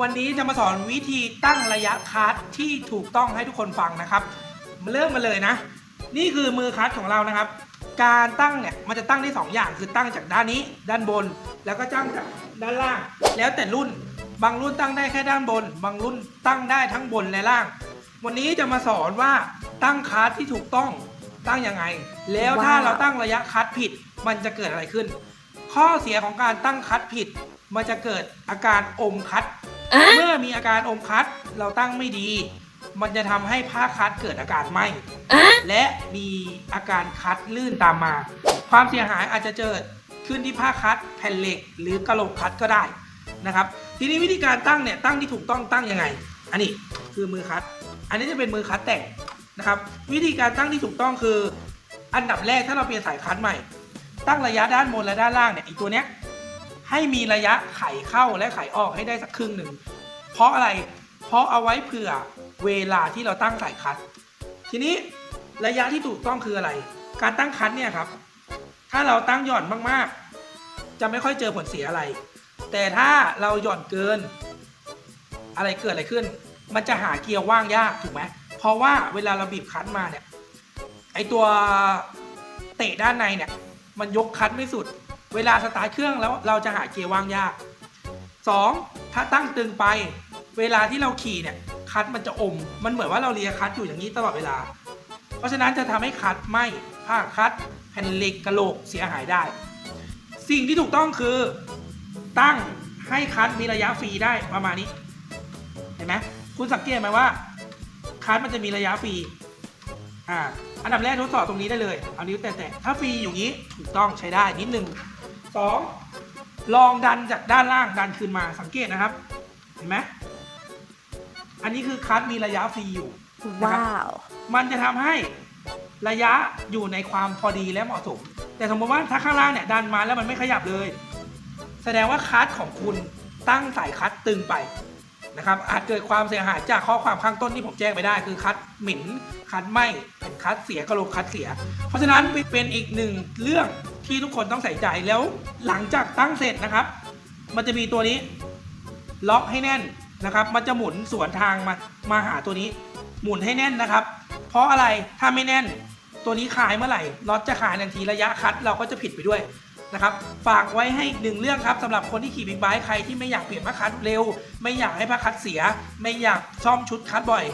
วันนี้จะมาสอนวิธีตั้งระยะคัสที่ถูกต้องให้ทุกคนฟังนะครับมาเริ่มมาเลยนะ นี่คือมือคัสของเรานะครับ การตั้งเนี่ยมันจะตั้งได้สองอย่างคือตั้งจากด้านนี้ ด้านบน แล้วก็ตั้งจากด้านล่าง แล้วแต่รุ่น บางรุ่นตั้งได้แค่ด้านบน บางรุ่นตั้งได้ทั้งบนและล่าง วันนี้จะมาสอนว่าตั้งคัสที่ถูกต้องตั้งยังไง แล้วถ้าเราตั้งระยะคัสผิด มันจะเกิดอะไรขึ้น ข้อเสียของการตั้งคัสผิด มันจะเกิดอาการอมคัส เมื่อมีอาการอมคัดเราตั้งไม่ดี มันจะทำให้ผ้าคัดเกิดอาการไหม้อะและมีอาการคัดลื่นตามมา ความเสียหายอาจจะเกิดขึ้นที่ผ้าคัดแผ่นเหล็ก หรือกระโหลกคัดก็ได้นะครับ ทีนี้วิธีการตั้งเนี่ยตั้งที่ถูกต้องตั้งยังไง อันนี้คือมือคัด อันนี้จะเป็นมือคัดแต่งนะครับ วิธีการตั้งที่ถูกต้องคือ อันดับแรกถ้าเราเปลี่ยนสายคัดใหม่ ตั้งระยะด้านบนและด้านล่างเนี่ยอีกตัวเนี้ย ให้มีระยะไขเข้าและไขออกให้ได้สักครึ่งหนึ่ง เพราะอะไร เพราะเอาไว้เผื่อเวลาที่เราตั้งสายคัด ทีนี้ระยะที่ถูกต้องคืออะไร การตั้งคัดเนี่ยครับ ถ้าเราตั้งหย่อนมากๆ จะไม่ค่อยเจอผลเสียอะไร แต่ถ้าเราหย่อนเกิน อะไรเกิดอะไรขึ้น มันจะหาเกียร์ว่างยากถูกไหมเพราะว่าเวลาเราบีบคัดมาเนี่ย ไอตัวเตะด้านในเนี่ย มันยกคัดไม่สุด เวลาสตาร์ทเครื่องแล้วเราจะหาเกียร์ว่างยาก 2. ถ้าตั้งตึงไป เวลาที่เราขี่เนี่ยคัดมันจะอม มันเหมือนว่าเราเลียคัดอยู่อย่างนี้ตลอดเวลา เพราะฉะนั้นจะทำให้คัดไหมผ้าคัดแผ่นเหล็กกระโหลกเสียหายได้ สิ่งที่ถูกต้องคือตั้งให้คัดมีระยะฟรีได้ประมาณนี้ เห็นไหมคุณสังเกตไหมว่าคัดมันจะมีระยะฟรีอ่า อันดับแรกทดสอบตรงนี้ได้เลย เอานิ้วแตะๆถ้าฟรีอยู่นี้ถูกต้องใช้ได้นิดนึงสองลองดันจากด้านล่างดันขึ้นมาสังเกตนะครับ เห็นไหมอันนี้คือคัดมีระยะฟรีอยู่นะครับว้าว มันจะทำให้ระยะอยู่ในความพอดีและเหมาะสม แต่สมมติว่าถ้าข้างล่างเนี่ยดันมาแล้วมันไม่ขยับเลย แสดงว่าคัสของคุณตั้งสายคัสตึงไป นะครับอาจเกิดความเสียหายจากข้อความข้างต้นที่ผมแจ้งไปได้คือคัสหมิ่นคัสไหมเป็นคัสเสียกระโหลกคัสเสีย เพราะฉะนั้นเป็นอีกหนึ่งเรื่องที่ทุกคนต้องใส่ใจแล้วหลังจากตั้งเสร็จนะครับ มันจะมีตัวนี้ล็อกให้แน่นนะครับ มันจะหมุนสวนทางมามาหาตัวนี้ หมุนให้แน่นนะครับ เพราะอะไรถ้าไม่แน่น ตัวนี้ขายเมื่อไหร่ล็อตจะขายทันทีระยะคัดเราก็จะผิดไปด้วย นะครับฝากไว้ให้อีกหนึ่งเรื่องครับสำหรับคนที่ขี่บิ๊กไบค์ใครที่ไม่อยากเปลี่ยนผ้าคัดเร็ว ไม่อยากให้ผ้าคัดเสีย ไม่อยากซ่อมชุดคัดบ่อย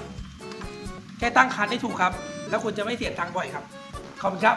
แค่ตั้งคัดได้ถูกครับ แล้วคุณจะไม่เสียตังค์บ่อยครับขอบคุณครับ